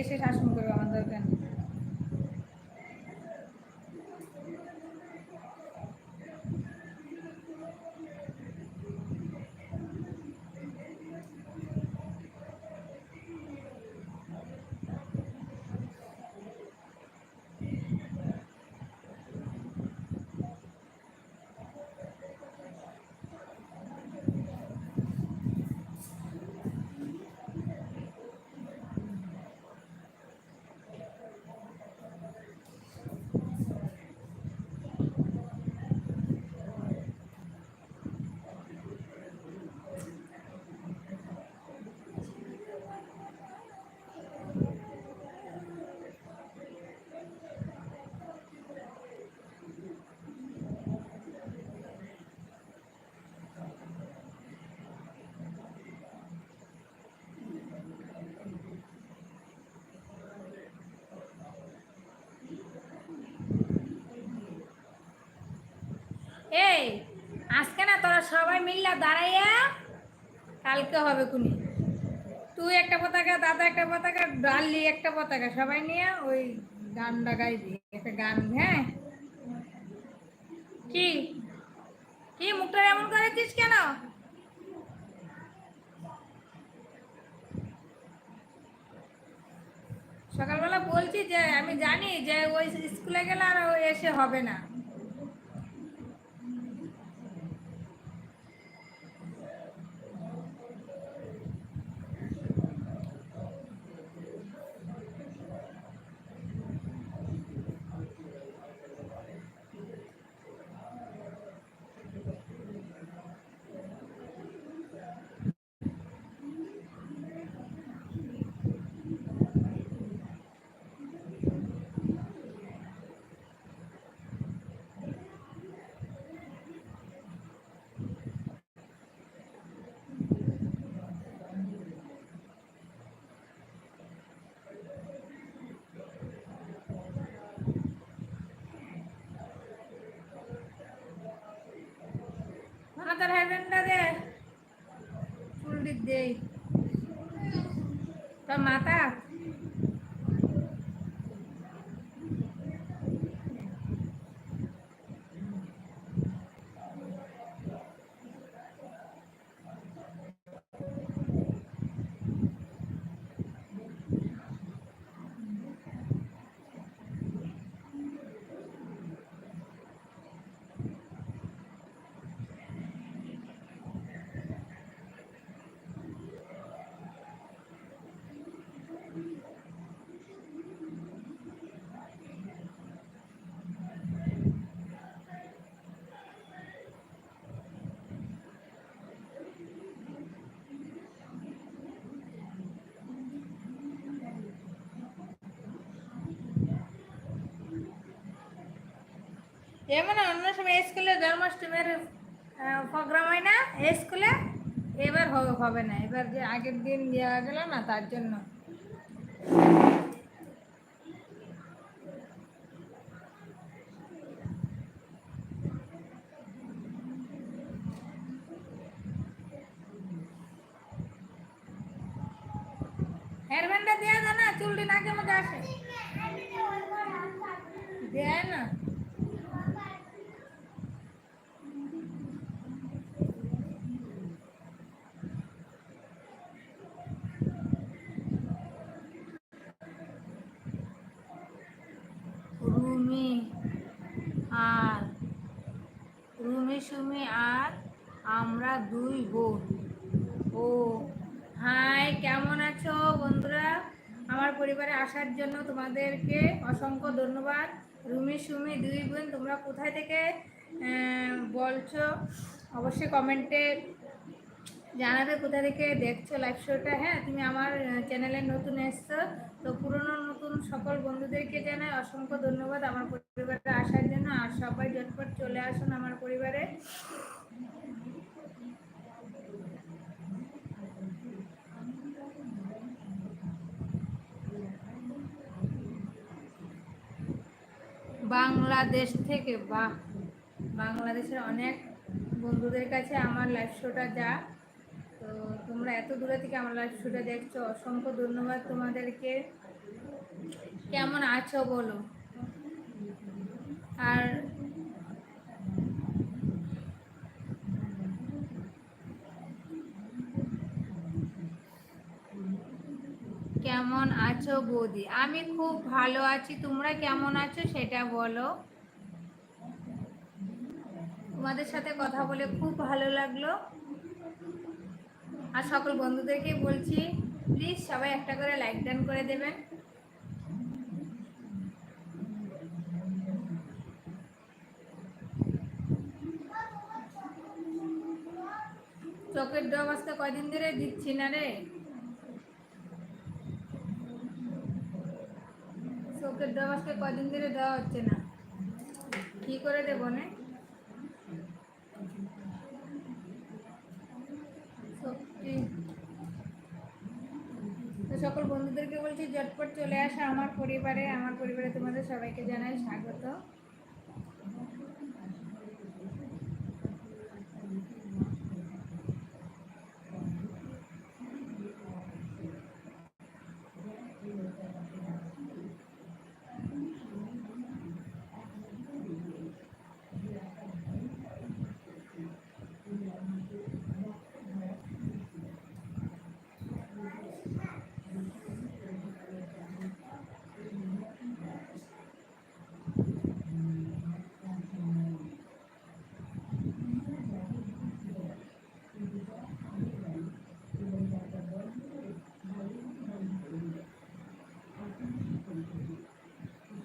এসে শাসন করবে আমার দরকার নেই। এই, আজকে না তোরা সবাই মিললা দাঁড়াইয়া কালকে হবে কুনি। তুই একটা পতাকা, দাদা একটা পতাকা, ডালি একটা পতাকা, সবাই নিয়ে ওই গানটা গাইবি, একটা গান হ্যাঁ? কি? কি, মুখটা এমন করেছিস কেন? সকালবেলা বলছি যে, আমি জানি যে ওই স্কুলে গেলে আর এসে হবে না মাথার হেয়ারব্যান্ডটা দে চুলটি দে তোর এমন অন্য সময় স্কুলে জন্মাষ্টমীর প্রোগ্রাম হয় না স্কুলে এবার হবে না এবার যে আগের দিন দেওয়া গেল না তার জন্য হেয়ার ব্যান্ডটা দেওয়া যায় না চুলটি নাকে মুখে আসে দেয় না রুমি আর রুমি সুমি আর আমরা দুই বোন। ও, হাই, কেমন আছো বন্ধুরা? আমার পরিবারে আসার জন্য তোমাদেরকে অসংখ্য ধন্যবাদ। রুমি, সুমি, দুই বোন, তোমরা কোথায় থেকে বলছো? অবশ্যই কমেন্টে জানাবে কোথা থেকে দেখছ লাইভ শোটা হ্যাঁ তুমি আমার চ্যানেলে নতুন এসছো, তো পুরনো নতুন সকল বন্ধুদেরকে জানাই অসংখ্য ধন্যবাদ আমার পরিবারে আসার জন্য। আর সবাই ঝটপট চলে আসুন আমার পরিবারে। বাংলাদেশ থেকে, বাহ, বাংলাদেশের অনেক বন্ধুদের কাছে আমার লাইভ শোটা যা। তো তোমরা এত দূরে থেকে আমার লাইভ শোটা দেখছ, অসংখ্য ধন্যবাদ তোমাদেরকে। কেমন আছো বলো? আর কেমন আছো বৌদি? আমি খুব ভালো আছি। তোমরা কেমন আছো সেটা বলো। তোমাদের সাথে কথা বলে খুব ভালো লাগল। আর সকল বন্ধুদেরকে বলছি প্লিজ সবাই একটা করে লাইক ডান করে দেবেন। ডব আসতে কয়দিন ধরে দিচ্ছি না রে। চোখের ডব আজকে কদিন ধরে দেওয়া হচ্ছে না। কি করে দেবো না? সকল বন্ধুদেরকে বলছি, ঝটপট চলে আসা আমার পরিবারে। আমার পরিবারে তোমাদের সবাইকে জানাই স্বাগত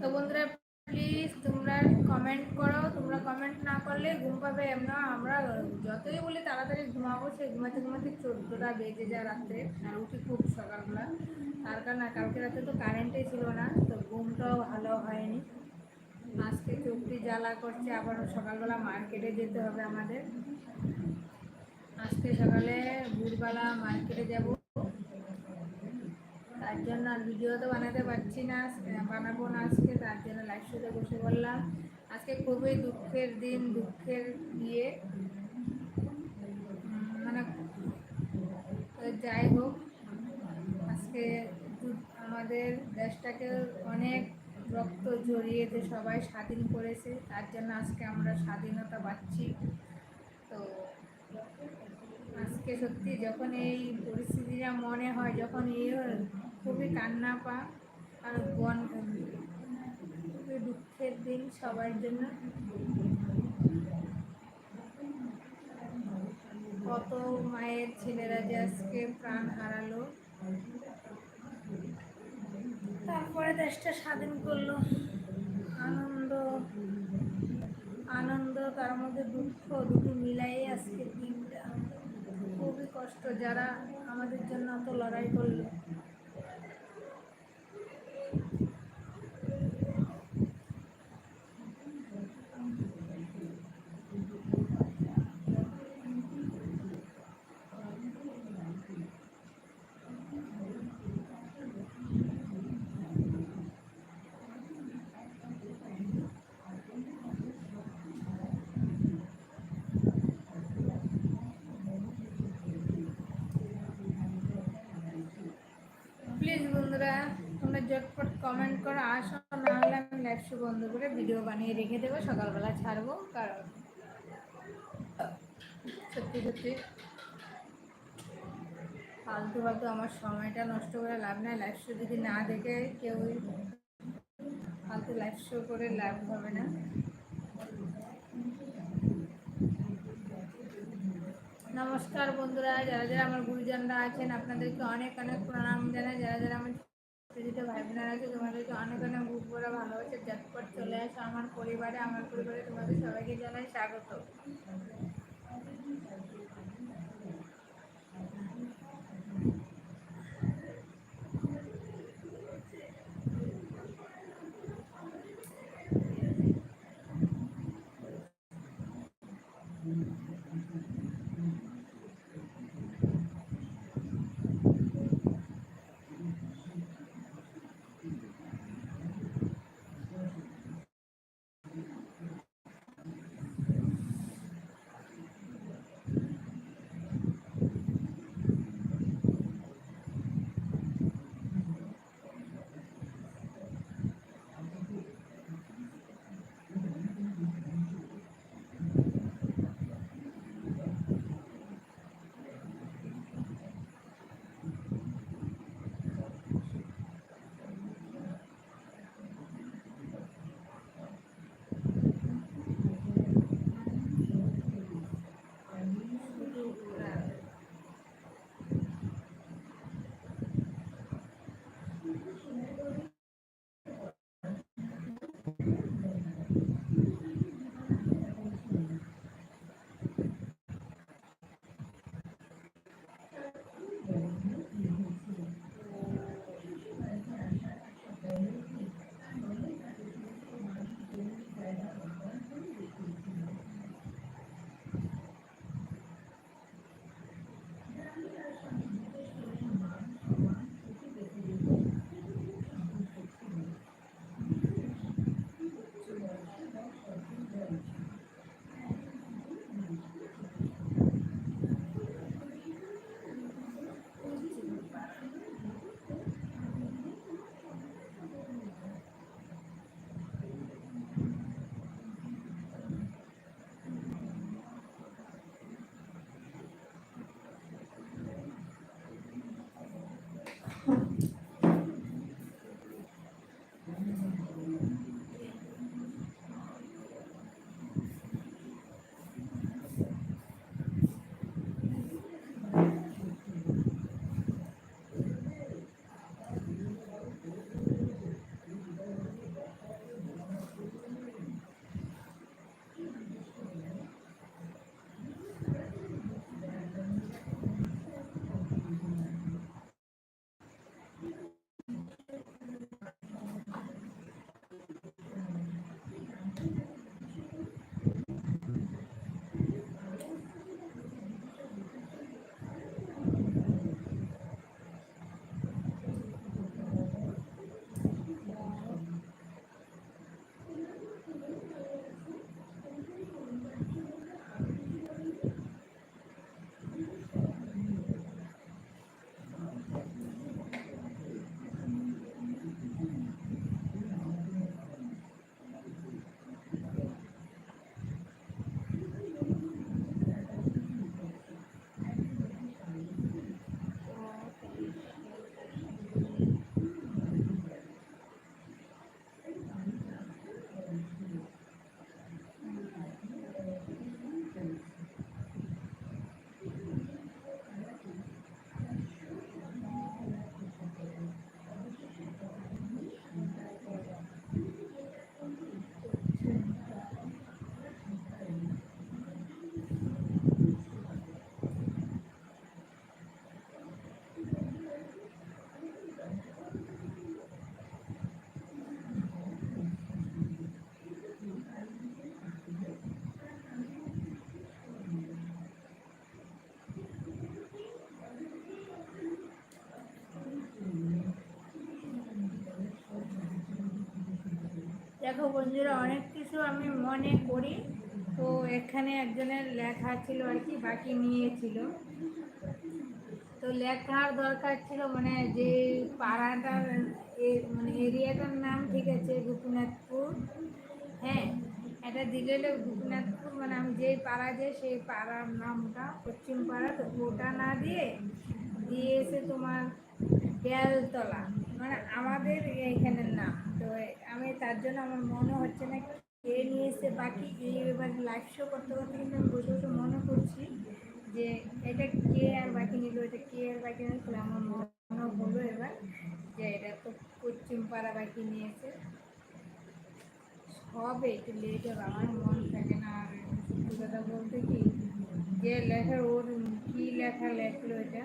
তো বন্ধুরা প্লিজ তোমরা কমেন্ট করো তোমরা কমেন্ট না ঘুম পাবে আমরা যতই বলি তাড়াতাড়ি ঘুমাবো, সেই ঘুমাতে ঘুমাতে চোদ্দোটা বেজে যায় রাত্রে, আর উঠি খুব সকালবেলা। তার কারণ কালকে রাতে তো কারেন্টই ছিল না, তো ঘুমটাও ভালো হয়নি। আজকে চোখটি জ্বালা করছে আবার সকালবেলা মার্কেটে যেতে হবে আমাদের। আজকে সকালে ভোরবেলা মার্কেটে যাব। তার জন্য আর ভিডিও তো বানাতে পারছি না, বানাবো না আজকে, তার জন্য লাইভ শুতে বসে বললাম আজকে খুবই দুঃখের দিন, দুঃখের ইয়ে। মানে যাই হোক, আজকে আমাদের দেশটাকে অনেক রক্ত জড়িয়েছে সবাই স্বাধীন করেছে, তার জন্য আজকে আমরা স্বাধীনতা পাচ্ছি। তো আজকে সত্যি যখন এই পরিস্থিতিটা মনে হয়, যখন এই খুবই কান্না পা, আর বন দুঃখের দিন সবার জন্য। কত মায়ের ছেলেরা যে আজকে প্রাণ হারালো। তারপরে দেশটা স্বাধীন করল। আনন্দ আনন্দ, তার মধ্যে দুঃখ দুটো মিলাই আজকের দিনটা। খুবই কষ্ট, যারা আমাদের জন্য অত লড়াই করল প্লিজ বন্ধুরা তোমরা ঝটপট কমেন্ট করো, আসো, না হলে আমি লাইভ শো বন্ধ করে ভিডিও বানিয়ে রেখে দেবো, সকালবেলা ছাড়বো, কারণ সত্যি সত্যি। ফালতু ফালতু আমার সময়টা নষ্ট করে লাভ নাই লাইভ শো যদি না দেখে কেউ ফালতু লাইভ শো করে লাভ হবে না। নমস্কার বন্ধুরা, যারা যারা আমার গুরুজনরা আছেন, আপনাদেরকে অনেক অনেক প্রণাম জানাই, যারা যারা আমার ছোটো ভাই বোনেরা আছে, তোমাদেরকে অনেক অনেক বুক করে ভালোবাসে। ঝটপট চলে আসো আমার পরিবারে আমার পরিবারে তোমাদের সবাইকে জানাই স্বাগত। দেখো বন্ধুরা, অনেক কিছু আমি মনে করি। তো এখানে একজনের লেখা ছিল আর কি, বাকি নিয়েছিল তো লেখার দরকার ছিল মানে যে পাড়াটার মানে এরিয়াটার নাম ঠিক আছে, গোপীনাথপুর। হ্যাঁ এটা দিলে গোপীনাথপুর মানে আমি যেই পাড়া যাই সেই পাড়ার নামটা, পশ্চিম পাড়া, তো ওটা না দিয়ে দিয়ে এসে তোমার বেলতলা মানে আমাদের এইখানের নাম তো আমি তার জন্য আমার মনে হচ্ছে না কে নিয়ে এসে বাকি এই এবার লাইভ শো করতে করতে কিন্তু আমি বসে বসে মনে করছি যে এটা কে আর বাকি নিল, এটা কে আর বাকি নিল আমার মনে হলো এবার যে এটা তো পশ্চিম পাড়া বাকি নিয়েছে। হবে, একটু লেট হবে, আমার মন থাকে না। আর কথা বলতে কি, যে লেখা ওর কি লেখা লেখলো এটা?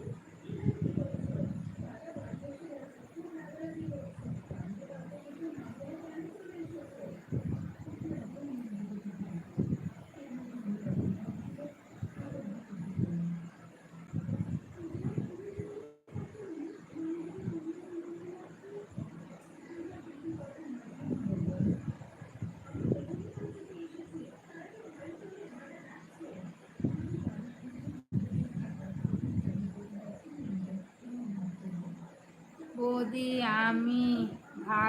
বৌদি আমি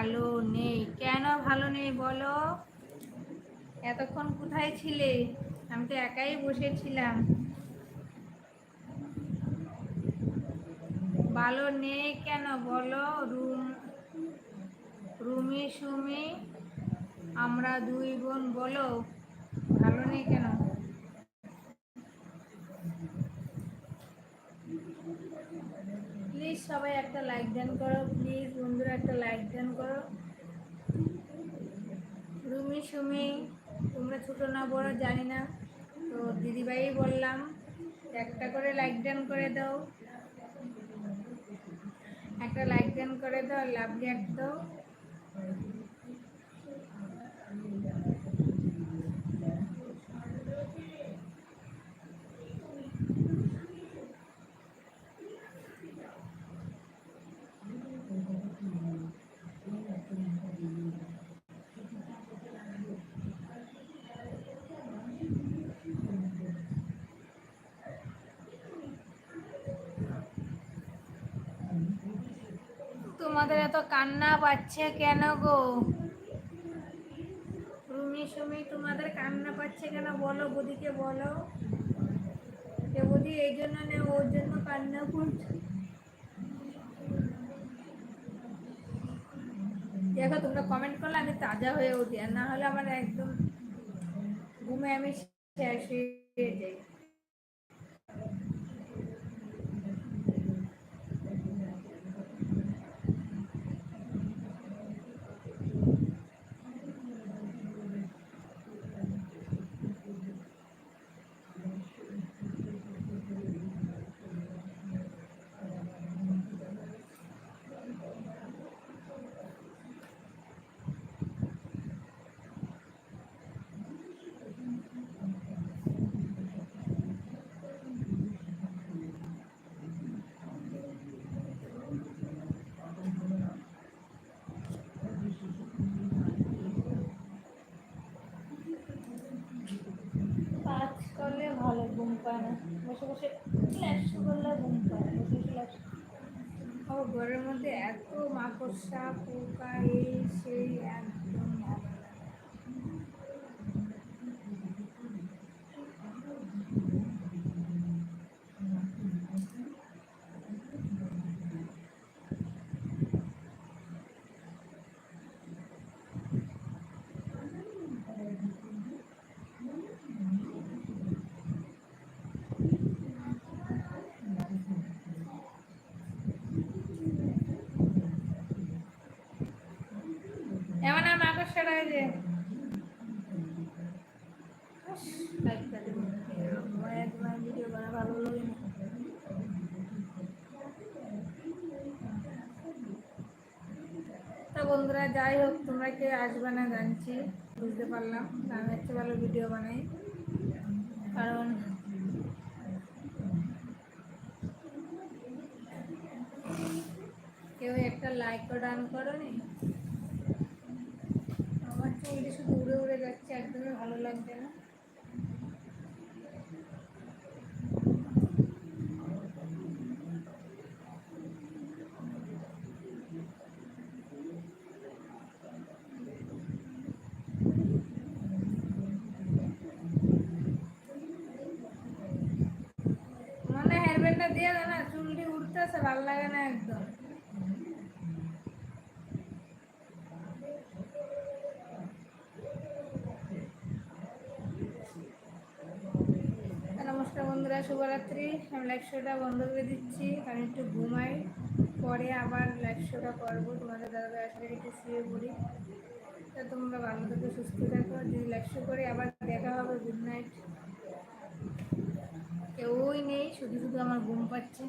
ভালো নেই। কেন ভালো নেই বলো? এতক্ষণ কোথায় ছিলে? আমি তো একাই বসেছিলাম। ভালো নেই কেন বলো? রুম রুমি সুমি আমরা দুই বোন বলো, ভালো নেই কেন প্লিজ সবাই একটা লাইক দেন করো প্লিজ বন্ধুরা একটা লাইক দেন করো। রুমি, সুমি, তোমরা ছোটো না বড় জানি না, তো দিদিভাই বললাম, একটা করে লাইক দেন করে দাও। একটা লাইক দেন করে দাও লাভ রিয়াক্ট দাও তোমাদের এত কান্না পাচ্ছে কেন গো? রুমি সুমি, তোমাদের কান্না পাচ্ছে কেন? বলো, বদিকে বলো। বদি এই জন্য নে, ওর জন্য কান্না করছে। দেখো, তোমরা কমেন্ট করলে আমি তাজা হয়ে উঠি, আর না হলে আমার একদম ঘুমে আমি শেষ হয়ে যাই কাজ করলে ভালো ঘুম পায় বসে বসে ল্যাস করলে ঘুম পায় ঘরের মধ্যে এত মাকড়সা পোকা এই সেই একদম ভালো লাগে না। এমন আর মাকড়সাটা ওই যে উস, লাইক করে দিন। আমার একবার ভিডিও করা ভালো লাগে না তা বন্ধুরা, যাই হোক, তোমরা কে আসবে না জানছি, বুঝতে পারলাম। আমি একটা ভালো ভিডিও বানাই। কারণ কেউ একটা লাইক ও ডান করো নি আমার চুলটি শুধু উড়ে উড়ে যাচ্ছে, একদমই ভালো লাগছে না মানে হেয়ার ব্যান্ডটা দিয়ে দে না উঠতেছে ভালো লাগে না একদম। নমস্কার বন্ধুরা, শুভরাত্রি। আমি লাইভ শোটা বন্ধ করে দিচ্ছি, কারণ একটু ঘুমাই। পরে আবার লাইভ শোটা করব। তোমাদের দাদা আসলে একটু শুয়ে পড়ি। তা তোমরা ভালো থেকে, সুস্থ থাকো। যদি লাইভ শো করে আবার দেখা হবে গুড নাইট কেউই নেই, শুধু শুধু আমার ঘুম পাচ্ছে।